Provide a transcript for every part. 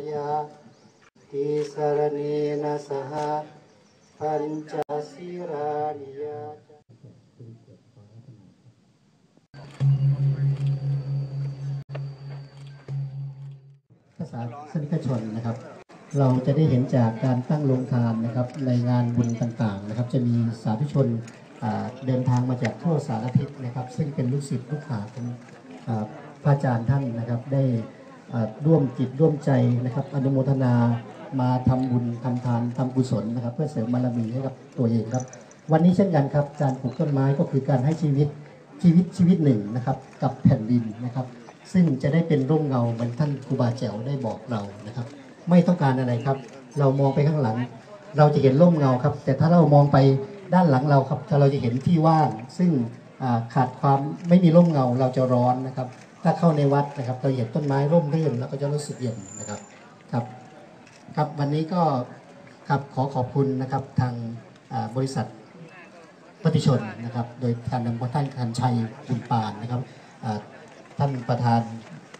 ายะติสรเนนะสหปัญจศีรานิยาภาษาสนิกชนนะครับ เราจะได้เห็นจากการตั้งโรงทานนะครับในงานบุญต่างๆนะครับ จะมีสาธุชนเดินทางมาจากทั่วสารทิศนะครับ ซึ่งเป็นลูกศิษย์ลูกหาของอ่าพระอาจารย์ท่านนะครับได้ ร่วมจิตร่วมใจนะครับ อนุโมทนามาทำบุญทำทานทำกุศลนะครับ เพื่อเสริมบารมีให้กับตัวเองครับ วันนี้เช่นกันครับการปลูกต้นไม้ก็คือการให้ชีวิตชีวิตชีวิตหนึ่งนะครับ กับแผ่นดินนะครับ ซึ่งจะได้เป็นร่มเงาเหมือนท่านครูบาแจ๋วได้บอกเรานะครับ ไม่ต้องการอะไรครับ เรามองไปข้างหลัง เราจะเห็นร่มเงาครับ แต่ถ้าเรามองไปด้านหลังเราครับเราจะเห็นที่ว่าง ซึ่งขาดความไม่มีร่มเงาเราจะร้อนนะครับ ถ้าเข้าในวัดนะครับเราเห็นต้นไม้ร่มรื่น แล้วก็จะรู้สึกเย็นนะครับครับครับวันนี้ก็ครับขอขอบคุณนะครับทางอ่าบริษัทปฏิชนนะครับ โดยการนำท่านคันชัยบุญปานนะครับอ่าท่านประธาน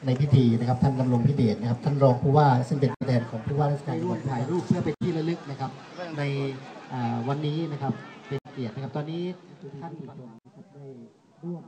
ในพิธีนะครับ ท่านดำรงพิเดชนะครับ ท่านรองผู้ว่าซึ่งเป็นตัวแทนของผู้ว่าราชการจังหวัดถ่ายรูปเพื่อเป็นที่ระลึกนะครับ ในอ่าวันนี้นะครับเป็นเกียรตินะครับ ตอนนี้ท่านผู้ชมนะครับได้ร่วม